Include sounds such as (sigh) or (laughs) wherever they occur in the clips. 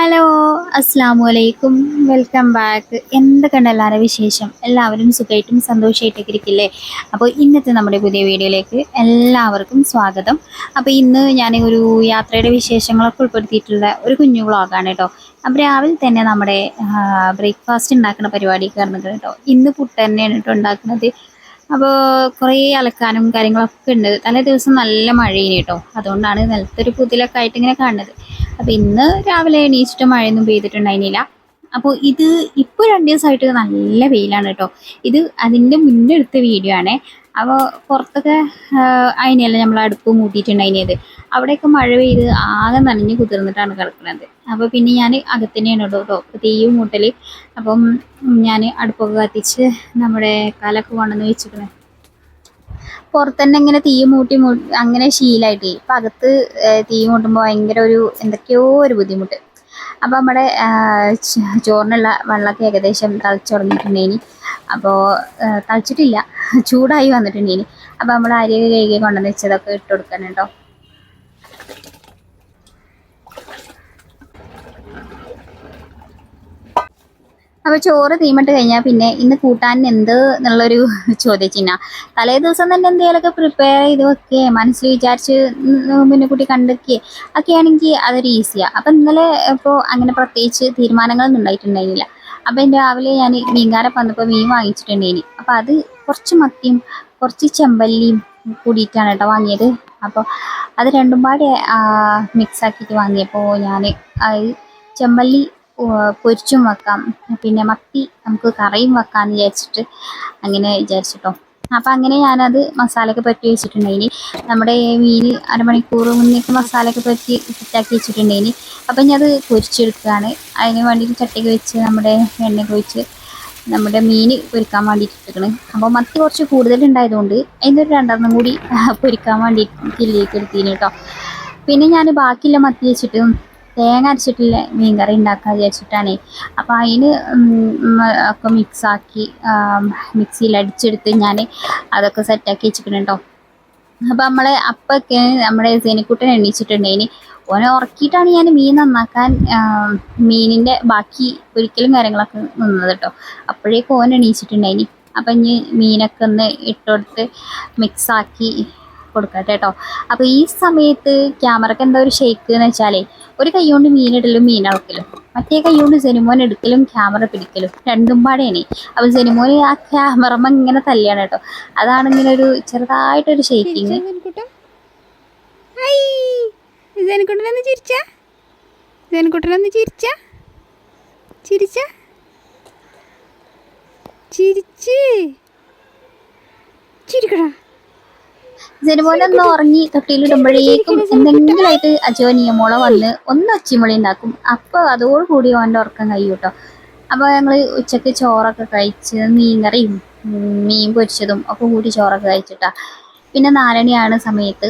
Hello അസ്സാം വലൈക്കും welcome back. എന്തൊക്കെയുണ്ട് എല്ലാവരുടെ വിശേഷം? എല്ലാവരും സുഖമായിട്ടും സന്തോഷമായിട്ടൊക്കെ ഇരിക്കില്ലേ? അപ്പോൾ ഇന്നത്തെ നമ്മുടെ പുതിയ വീഡിയോയിലേക്ക് എല്ലാവർക്കും സ്വാഗതം. അപ്പോൾ ഇന്ന് ഞാൻ ഒരു യാത്രയുടെ വിശേഷങ്ങളൊക്കെ ഉൾപ്പെടുത്തിയിട്ടുള്ള ഒരു കുഞ്ഞു വ്ളോഗാണ് കേട്ടോ. അപ്പോൾ രാവിലെ തന്നെ നമ്മുടെ ബ്രേക്ക്ഫാസ്റ്റ് ഉണ്ടാക്കുന്ന പരിപാടി കയറുന്നത് കേട്ടോ. ഇന്ന് പുട്ട് തന്നെയാണ് കേട്ടോ ഉണ്ടാക്കുന്നത്. അപ്പോൾ കുറേ അലക്കാനും കാര്യങ്ങളൊക്കെ ഉണ്ട്. തലേ ദിവസം നല്ല മഴയിന് കേട്ടോ അതുകൊണ്ടാണ് നിലത്തൊരു പുതിലൊക്കെ ആയിട്ട് ഇങ്ങനെ കാണുന്നത്. അപ്പോൾ ഇന്ന് രാവിലെ എണീച്ചിട്ട് മഴയൊന്നും പെയ്തിട്ടുണ്ടായിരുന്നില്ല. അപ്പോൾ ഇത് ഇപ്പോൾ രണ്ട് ദിവസമായിട്ട് നല്ല വെയിലാണ് കേട്ടോ ഇത് അതിന്റെ മുന്നേ എടുത്ത വീഡിയോ ആണേ. അപ്പോൾ പുറത്തൊക്കെ അതിനെയല്ല നമ്മൾ അടുപ്പ് മൂട്ടിയിട്ടുണ്ടായിരുന്നത് അവിടെയൊക്കെ മഴ പെയ്ത് ആകെ നനഞ്ഞ് കുതിർന്നിട്ടാണ് കിടക്കുന്നത് അപ്പോൾ പിന്നെ ഞാൻ അകത്തന്നെയാണ് കേട്ടോ. കേട്ടോ തീയും മൂട്ടൽ അപ്പം ഞാൻ അടുപ്പൊക്കെ കത്തിച്ച് നമ്മുടെ കാലൊക്കെ കൊണ്ടുവന്ന് വെച്ചിട്ട് പുറത്തന്നെ ഇങ്ങനെ തീ മൂട്ടി മൂ അങ്ങനെ ശീലമായിട്ടേ ഇപ്പം അകത്ത് തീ മൂട്ടുമ്പോൾ ഭയങ്കര ഒരു എന്തൊക്കെയോ ഒരു ബുദ്ധിമുട്ട്. അപ്പം നമ്മുടെ ചോറിനുള്ള വെള്ളമൊക്കെ ഏകദേശം തിളച്ചു തുടങ്ങിയിട്ടുണ്ടേനി. അപ്പോൾ തളിച്ചിട്ടില്ല. ചൂടായി വന്നിട്ടുണ്ട് ഇനി. അപ്പോൾ നമ്മൾ അരിയൊക്കെ കഴുകി കൊണ്ടുവന്ന് വെച്ചതൊക്കെ ഇട്ട് കൊടുക്കണം കേട്ടോ. അപ്പോൾ ചോറ് തീമിട്ട് കഴിഞ്ഞാൽ പിന്നെ ഇന്ന് കൂട്ടാൻ എന്ത് എന്നുള്ളൊരു ചോദ്യചിഹ്ന തലേ ദിവസം തന്നെ എന്തെങ്കിലുമൊക്കെ പ്രിപ്പയർ ചെയ്ത് വെക്കുകയെ മനസ്സിൽ വിചാരിച്ച് മുന്നേ കൂട്ടി ഒക്കെ ആണെങ്കിൽ അതൊരു ഈസിയാണ് അപ്പം ഇന്നലെ ഇപ്പോൾ അങ്ങനെ പ്രത്യേകിച്ച് തീരുമാനങ്ങളൊന്നും ഉണ്ടായിട്ടുണ്ടായിരുന്നില്ല. അപ്പം രാവിലെ ഞാൻ മീൻകാരൻ വന്നപ്പോൾ മീൻ വാങ്ങിച്ചിട്ടുണ്ടേനി. അപ്പോൾ അത് കുറച്ച് മത്തിയും കുറച്ച് ചെമ്പല്ലിയും കൂടിയിട്ടാണ് കേട്ടോ വാങ്ങിയത്. അപ്പോൾ അത് രണ്ടും പാടെ മിക്സ് ആക്കിയിട്ട് വാങ്ങിയപ്പോൾ ഞാൻ ചെമ്പല്ലി പൊരിച്ചും വെക്കാം. പിന്നെ മത്തി നമുക്ക് കറിയും വെക്കാമെന്ന് വിചാരിച്ചിട്ട് അങ്ങനെ വിചാരിച്ചിട്ടോ. അപ്പം അങ്ങനെ ഞാനത് മസാലയൊക്കെ പറ്റി വെച്ചിട്ടുണ്ടായിന് നമ്മുടെ മീൻ അരമണിക്കൂർ മുന്നേക്ക് മസാലയൊക്കെ പറ്റി സെറ്റാക്കി വെച്ചിട്ടുണ്ടായിന് അപ്പം ഞാൻ അത് പൊരിച്ചെടുക്കുകയാണ് അതിന് വേണ്ടിയിട്ട് ചട്ടിക്ക് വെച്ച് നമ്മുടെ എണ്ണ ഒഴിച്ച് നമ്മുടെ മീൻ പൊരിക്കാൻ വേണ്ടിയിട്ട് ഇട്ടിരിക്കണ് അപ്പോൾ മത്തി കുറച്ച് കൂടുതലുണ്ടായതുകൊണ്ട് അതിന്റെ ഒരു രണ്ടെണ്ണം കൂടി പൊരിക്കാൻ വേണ്ടി കില്ലിലേക്ക് എടുത്തിന് കേട്ടോ. പിന്നെ ഞാൻ ബാക്കിയുള്ള മത്തി വെച്ചിട്ട് തേങ്ങ അരച്ചിട്ടുള്ള മീൻ കറി ഉണ്ടാക്കാൻ വിചാരിച്ചിട്ടാണേ. അപ്പോൾ അതിന് ഒക്കെ മിക്സാക്കി മിക്സിയിൽ അടിച്ചെടുത്ത് ഞാൻ അതൊക്കെ സെറ്റാക്കി വെച്ചിട്ടുണ്ട് കേട്ടോ അപ്പോൾ നമ്മളെ അപ്പൊക്കെ നമ്മുടെ സേനിക്കുട്ടൻ എണീച്ചിട്ടുണ്ടേനി. ഓനെ ഉറക്കിയിട്ടാണ് ഞാൻ മീൻ നന്നാക്കാൻ മീനിന്റെ ബാക്കി ഒരിക്കലും കാര്യങ്ങളൊക്കെ നിന്നത് കേട്ടോ അപ്പോഴേക്കും ഓൻ എണീച്ചിട്ടുണ്ടായിനി അപ്പം ഇനി മീനൊക്കെ ഒന്ന് ഇട്ടുകൊടുത്ത് മിക്സാക്കി കൊടുക്കട്ടെ. കേട്ടോ. അപ്പോൾ ഈ സമയത്ത് ക്യാമറക്ക് എന്താ ഒരു ഷേക്ക് എന്ന് വെച്ചാലേ ഒരു കൈ കൊണ്ട് മീനിടലും മീൻ അളക്കലും മറ്റേ കൈ കൊണ്ട് എടുക്കലും ക്യാമറ പിടിക്കലും രണ്ടും പാടേനെ. അപ്പോൾ സെനിമോൻ ആ ക്യാമറമ്മ ഇങ്ങനെ തല്ലിയാണ് കേട്ടോ. അതാണ് ഇങ്ങനെ ഒരു ചെറുതായിട്ടൊരു ഷേക്കിങ് ജനക്കുട്ടനൊന്ന് ചിരിക്കടാ. ജനുമോൻ ഒന്ന് ഉറങ്ങി തൊട്ടിയിലിടുമ്പോഴേക്കും എന്തെങ്കിലുമായിട്ട് അജോ നിയമോളെ വന്ന് ഒന്ന് ഒച്ചിമുളി ഉണ്ടാക്കും. അപ്പോൾ അതോടുകൂടി ഓന്റെ ഉറക്കം കഴിയും കേട്ടോ അപ്പോൾ ഞങ്ങൾ ഉച്ചയ്ക്ക് ചോറൊക്കെ കഴിച്ച് മീൻകറിയും കറിയും മീൻ പൊരിച്ചതും ഒക്കെ കൂടി ചോറൊക്കെ കഴിച്ചിട്ടാ. പിന്നെ നാലണിയാണ് സമയത്ത്.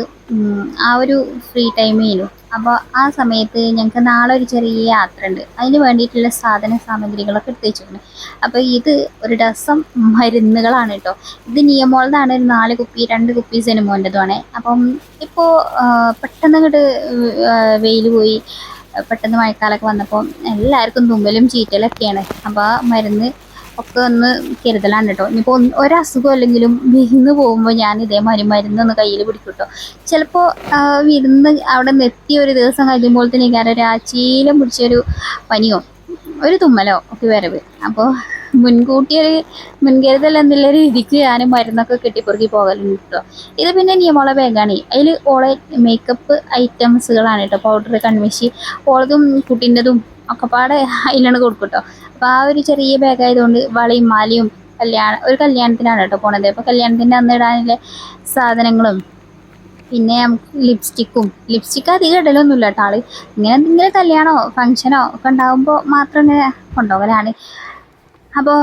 ആ ഒരു ഫ്രീ ടൈമേനു അപ്പോൾ ആ സമയത്ത് ഞങ്ങൾക്ക് നാളെ ഒരു ചെറിയ യാത്ര ഉണ്ട് അതിന് വേണ്ടിയിട്ടുള്ള സാധന സാമഗ്രികളൊക്കെ എടുത്ത് വെച്ചിട്ടുണ്ട്. അപ്പോൾ ഇത് ഒരു ഡസം മരുന്നുകളാണ് കേട്ടോ ഇത് നിയമോളതാണ് ഒരു നാല് കുപ്പി രണ്ട് കുപ്പി സിനിമോന്റെതുമാണ് അപ്പം ഇപ്പോൾ പെട്ടെന്ന് അങ്ങോട്ട് വെയിൽ പോയി പെട്ടെന്ന് മഴക്കാലമൊക്കെ വന്നപ്പോൾ എല്ലാവർക്കും തുമ്മലും ചീറ്റലൊക്കെയാണ്. അപ്പോൾ ആ മരുന്ന് ഒക്കെ ഒന്ന് കരുതലാണ് കേട്ടോ ഇനിയിപ്പോൾ ഒന്ന് ഒരസുഖം അല്ലെങ്കിലും വിരുന്ന് പോകുമ്പോൾ ഞാൻ ഇതേമാതിരി മരുന്നൊന്ന് കയ്യിൽ പിടിക്കും കേട്ടോ ചിലപ്പോൾ വിരുന്ന് അവിടെ നിന്ന് എത്തിയ ഒരു ദിവസം കഴിയുമ്പോൾ തന്നെ കാരണം ഒരു ആച്ചീലം പിടിച്ചൊരു പനിയോ ഒരു തുമ്മലോ ഒക്കെ വരവ്. അപ്പോൾ മുൻകൂട്ടി ഒരു മുൻകരുതൽ എന്നുള്ള രീതിക്ക് ഞാൻ മരുന്നൊക്കെ കെട്ടിപ്പുറുക്കി പോകലുണ്ട് കേട്ടോ ഇത് പിന്നെ നിയമോളെ ബാഗാണ്. അതിൽ ഓളെ മേക്കപ്പ് ഐറ്റംസുകളാണ് കേട്ടോ പൗഡർ കൺമിഷി ഓളതും കുട്ടീന്റെതും ഒക്കെ പാടെ അതിലാണ് (laughs) കൊടുക്കും കേട്ടോ അപ്പോൾ ആ ഒരു ചെറിയ ബാഗ് ആയതുകൊണ്ട് വളയും മാലയും കല്യാണ ഒരു കല്യാണത്തിനാണ് കേട്ടോ പോണത്. അപ്പോൾ കല്യാണത്തിന്റെ അന്ന് ഇടാനുള്ള സാധനങ്ങളും പിന്നെ നമുക്ക് ലിപ്സ്റ്റിക്കും ലിപ്സ്റ്റിക്ക് അധികം ഇടലൊന്നുമില്ല കേട്ടോ ആൾ. ഇങ്ങനെ എന്തെങ്കിലും കല്യാണമോ ഫങ്ഷനോ ഒക്കെ ഉണ്ടാകുമ്പോൾ മാത്രം ഇങ്ങനെ കൊണ്ടുപോകലാണ്. അപ്പോൾ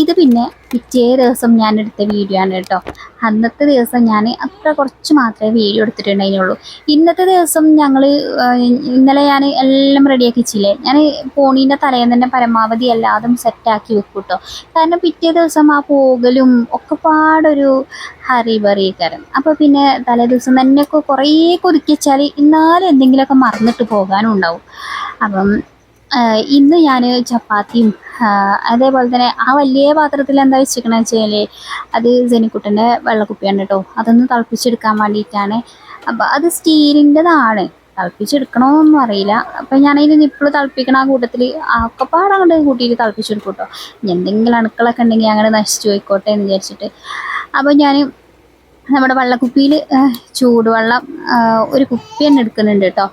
ഇത് പിന്നെ പിറ്റേ ദിവസം ഞാൻ എടുത്ത വീഡിയോ ആണ് കേട്ടോ. അന്നത്തെ ദിവസം ഞാൻ അത്ര കുറച്ച് മാത്രമേ വീഡിയോ എടുത്തിട്ടുണ്ടായിരുന്നുള്ളൂ. ഇന്നത്തെ ദിവസം ഞങ്ങൾ ഇന്നലെ ഞാൻ എല്ലാം റെഡിയാക്കി വെച്ചില്ലേ? ഞാൻ പോണീന്റെ തലേന്ന് തന്നെ പരമാവധി എല്ലാതും സെറ്റാക്കി വെക്കും കേട്ടോ. കാരണം പിറ്റേ ദിവസം ആ പോകലും ഒക്കെ പാടൊരു ഹറി ബറിയേക്കാരം അപ്പോൾ പിന്നെ തലേ ദിവസം തന്നെയൊക്കെ കുറേ കൊതുക്കി വെച്ചാൽ എന്നാലും എന്തെങ്കിലുമൊക്കെ മറന്നിട്ട് പോകാനും ഉണ്ടാവും. അപ്പം ഇന്ന് ഞാൻ ചപ്പാത്തിയും അതേപോലെ തന്നെ ആ വലിയ പാത്രത്തിൽ എന്താ വെച്ചിരിക്കണമെന്ന് വെച്ചാൽ അത് ജനിക്കുട്ടന്റെ വെള്ളക്കുപ്പിയാണ് കേട്ടോ അതൊന്ന് തിളപ്പിച്ചെടുക്കാൻ വേണ്ടിയിട്ടാണ്. അപ്പം അത് സ്റ്റീലിന്റെതാണ്. തിളപ്പിച്ചെടുക്കണമെന്നൊന്നും അറിയില്ല. അപ്പം ഞാനതിന് നിപ്പിൾ തിളപ്പിക്കണ ആ കൂട്ടത്തിൽ ഒക്കെപ്പാടെ അങ്ങോട്ട് കൂട്ടിയിട്ട് തിളപ്പിച്ചെടുക്കും കേട്ടോ എന്തെങ്കിലും അണുക്കളൊക്കെ ഉണ്ടെങ്കിൽ അങ്ങനെ നശിച്ചു പോയിക്കോട്ടെ എന്ന് വിചാരിച്ചിട്ട്. അപ്പോൾ ഞാൻ നമ്മുടെ വെള്ളക്കുപ്പിയിൽ ചൂടുവെള്ളം ഒരു കുപ്പി തന്നെ എടുക്കുന്നുണ്ട് കേട്ടോ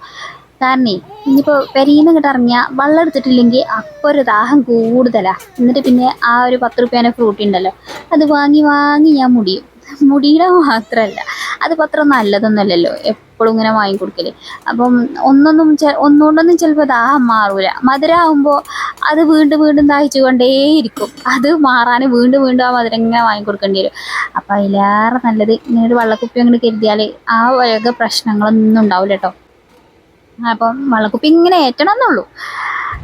കാരണേ ഇനിയിപ്പോൾ പെരീന്ന് ഇങ്ങോട്ട് ഇറങ്ങിയാൽ വെള്ളം എടുത്തിട്ടില്ലെങ്കിൽ അപ്പോൾ ഒരു ദാഹം കൂടുതലാണ് എന്നിട്ട് പിന്നെ ആ ഒരു പത്ത് റുപ്യേന്റെ ഫ്രൂട്ടി ഉണ്ടല്ലോ അത് വാങ്ങി വാങ്ങി ഞാൻ മുടിയും. മുടിയുടെ മാത്രമല്ല അത് പത്ര നല്ലതൊന്നുമല്ലല്ലോ എപ്പോഴും ഇങ്ങനെ വാങ്ങിക്കൊടുക്കൽ അപ്പം ഒന്നൊന്നും ചെ ഒന്നുകൊണ്ടൊന്നും ചിലപ്പോൾ ദാഹം മാറൂല. മധുരമാകുമ്പോൾ അത് വീണ്ടും വീണ്ടും ദാഹിച്ചു കൊണ്ടേയിരിക്കും അത് മാറാൻ വീണ്ടും വീണ്ടും ആ മധുരം ഇങ്ങനെ വാങ്ങിക്കൊടുക്കേണ്ടി വരും. അപ്പം അതിലേറെ നല്ലത് ഇങ്ങനെ ഒരു വെള്ളക്കുപ്പി അങ്ങോട്ട് കരുതിയാൽ ആ വക പ്രശ്നങ്ങളൊന്നും ഉണ്ടാവില്ല കേട്ടോ അപ്പം വെള്ളക്കുപ്പി ഇങ്ങനെ ഏറ്റണം എന്നുള്ളൂ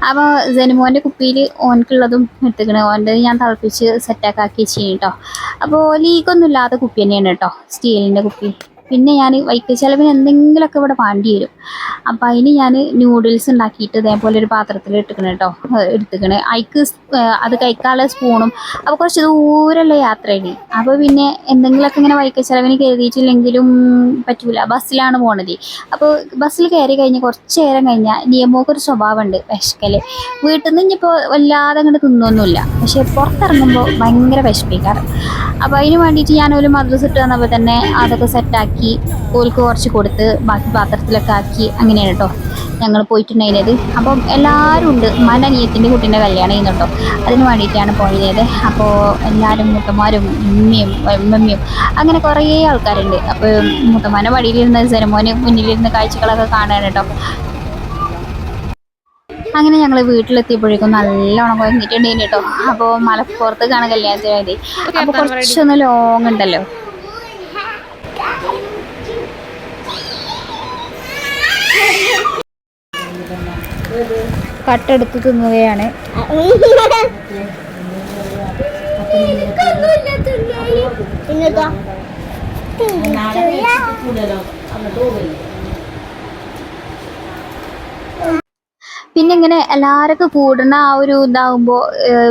അപ്പോൾ ജനുമോന്റെ കുപ്പിയിൽ ഓനക്കുള്ളതും എടുത്തിക്കണ് ഓന്റെ ഞാൻ തിളപ്പിച്ച് സെറ്റാക്കി ആക്കി ചെയ്യും കേട്ടോ അപ്പോൾ ലീക്കൊന്നും ഇല്ലാത്ത കുപ്പി തന്നെയാണ് കേട്ടോ സ്റ്റീലിന്റെ കുപ്പി. പിന്നെ ഞാൻ വൈക്ക് ചിലവിന് എന്തെങ്കിലുമൊക്കെ ഇവിടെ വേണ്ടി വരും. അപ്പോൾ അതിന് ഞാൻ നൂഡിൽസ് ഉണ്ടാക്കിയിട്ട് ഇതേപോലെ ഒരു പാത്രത്തിൽ ഇട്ടിക്കണ കേട്ടോ എടുത്തുക്കണേ. അയക്ക് അത് കഴിക്കാനുള്ള സ്പൂണും അപ്പോൾ കുറച്ച് ദൂരമുള്ള യാത്രയാണ് അപ്പോൾ പിന്നെ എന്തെങ്കിലുമൊക്കെ ഇങ്ങനെ വൈക്ക് ചിലവിന് കരുതിയിട്ടില്ലെങ്കിലും പറ്റൂല. ബസ്സിലാണ് പോണത്. അപ്പോൾ ബസ്സിൽ കയറി കഴിഞ്ഞ് കുറച്ച് നേരം കഴിഞ്ഞാൽ നിയമമൊക്കെ ഒരു സ്വഭാവമുണ്ട് വിശക്കൽ വീട്ടിൽ നിന്ന് ഇനിയിപ്പോൾ വല്ലാതെ അങ്ങോട്ട് തിന്നൊന്നുമില്ല. പക്ഷെ പുറത്തിറങ്ങുമ്പോൾ ഭയങ്കര വിശപ്പിക്കാറ്. അപ്പോൾ അതിന് വേണ്ടിയിട്ട് ഞാൻ ഒരു മദ്രസ് ഇട്ട് തന്നപ്പോൾ തന്നെ അതൊക്കെ സെറ്റാക്കി ഓൽക്ക് കുറച്ച് കൊടുത്ത് ബാക്കി പാത്രത്തിലൊക്കെ ആക്കി അങ്ങനെയാണ് കേട്ടോ ഞങ്ങൾ പോയിട്ടുണ്ടായിരുന്നത്. അപ്പം എല്ലാവരും ഉണ്ട്. ഉമ്മാന്റെ കുട്ടീന്റെ കല്യാണം ചെയ്യുന്നുണ്ടോ അതിന് വേണ്ടിയിട്ടാണ് പോയത് അപ്പോൾ എല്ലാവരും മുത്തമാരും ഉമ്മയും ഉമ്മയും അങ്ങനെ കുറേ ആൾക്കാരുണ്ട്. അപ്പോൾ മുത്തമ്മാന്റെ വഴിയിലിരുന്ന് സെരമോന് മുന്നിലിരുന്ന് കാഴ്ചകളൊക്കെ കാണാൻ കേട്ടോ അങ്ങനെ ഞങ്ങൾ വീട്ടിലെത്തിയപ്പോഴേക്കും നല്ലോണം കുഴങ്ങിയിട്ടുണ്ടായിരുന്നു കേട്ടോ അപ്പോൾ മലപ്പുറത്തേക്കാണ് കല്യാണത്തിന് വേണ്ടി അപ്പോൾ കുറച്ചൊന്ന് ലോങ് ഉണ്ടല്ലോ. കട്ടെടുത്ത് തിന്നുകയാണ്. പിന്നെന്താ പിന്നെ ഇങ്ങനെ എല്ലാവർക്കും കൂടുന്ന ആ ഒരു ഇതാവുമ്പോൾ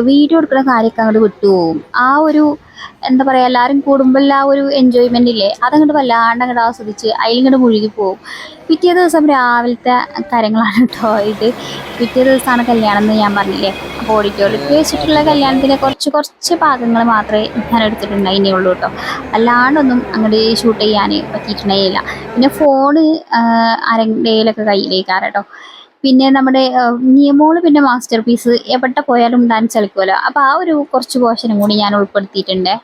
വീഡിയോ എടുക്കുന്ന കാര്യമൊക്കെ അങ്ങോട്ട് വിട്ടുപോകും. ആ ഒരു എന്താ പറയുക എല്ലാവരും കൂടുമ്പോൾ ആ ഒരു എൻജോയ്മെന്റ് ഇല്ലേ അതങ്ങോട്ട് വല്ലാണ്ട് അങ്ങോട്ട് ആസ്വദിച്ച് അതിലിങ്ങോട്ട് മുഴുകി പോകും. പിറ്റേ ദിവസം രാവിലത്തെ കാര്യങ്ങളാണ് കേട്ടോ ഇത്. പിറ്റേ ദിവസമാണ് കല്യാണം എന്ന് ഞാൻ പറഞ്ഞില്ലേ. അപ്പോൾ ഓഡിറ്റോറിയത്തിൽ വെച്ചിട്ടുള്ള കല്യാണത്തിന്റെ കുറച്ച് കുറച്ച് ഭാഗങ്ങൾ മാത്രമേ ഞാൻ എടുത്തിട്ടുണ്ടായിരുന്നുള്ളൂ കേട്ടോ. അല്ലാണ്ടൊന്നും അങ്ങോട്ട് ഷൂട്ട് ചെയ്യാൻ പറ്റിയിട്ടുണ്ടായില്ല പിന്നെ ഫോണ് ആരെങ്കിലൊക്കെ കേട്ടോ. പിന്നെ നമ്മുടെ നിയമോൾ പിന്നെ മാസ്റ്റർ പീസ് എവിടെ പോയാലും ഡാൻസ് കളിക്കുമല്ലോ അപ്പോൾ ആ ഒരു കുറച്ച് പോർഷനും കൂടി ഞാൻ ഉൾപ്പെടുത്തിയിട്ടുണ്ട്.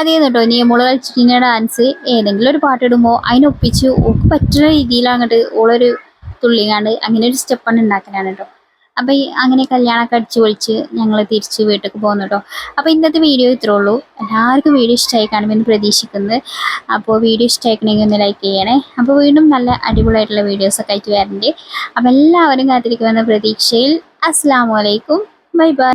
അതേന്ന് കേട്ടോ ഇനി മോൾ കളിച്ചിട്ടുള്ള ഡാൻസ് ഏതെങ്കിലും ഒരു പാട്ട് ഇടുമ്പോൾ അതിനൊപ്പിച്ച് ഓക്ക് പറ്റുന്ന രീതിയിൽ അങ്ങോട്ട് ഓളൊരു തുള്ളിങ്ങാണ്ട് അങ്ങനെ ഒരു സ്റ്റെപ്പാണ് ഉണ്ടാക്കലാണ് കേട്ടോ അപ്പോൾ ഈ അങ്ങനെ കല്യാണമൊക്കെ അടിച്ച് പൊളിച്ച് ഞങ്ങൾ തിരിച്ച് വീട്ടിലേക്ക് പോകുന്നു കേട്ടോ അപ്പോൾ ഇന്നത്തെ വീഡിയോ ഇത്രേ ഉള്ളൂ. എല്ലാവർക്കും വീഡിയോ ഇഷ്ടമായി കാണുമെന്ന് പ്രതീക്ഷിക്കുന്നത് അപ്പോൾ വീഡിയോ ഇഷ്ടമായിക്കണമെങ്കിൽ ഒന്ന് ലൈക്ക് ചെയ്യണേ. അപ്പോൾ വീണ്ടും നല്ല അടിപൊളിയായിട്ടുള്ള വീഡിയോസൊക്കെ ആയിട്ട് വരണ്ടേ. അപ്പോൾ എല്ലാവരും കാത്തിരിക്കുമെന്ന പ്രതീക്ഷയിൽ. അസ്സാം വലൈക്കും ബൈ ബൈ.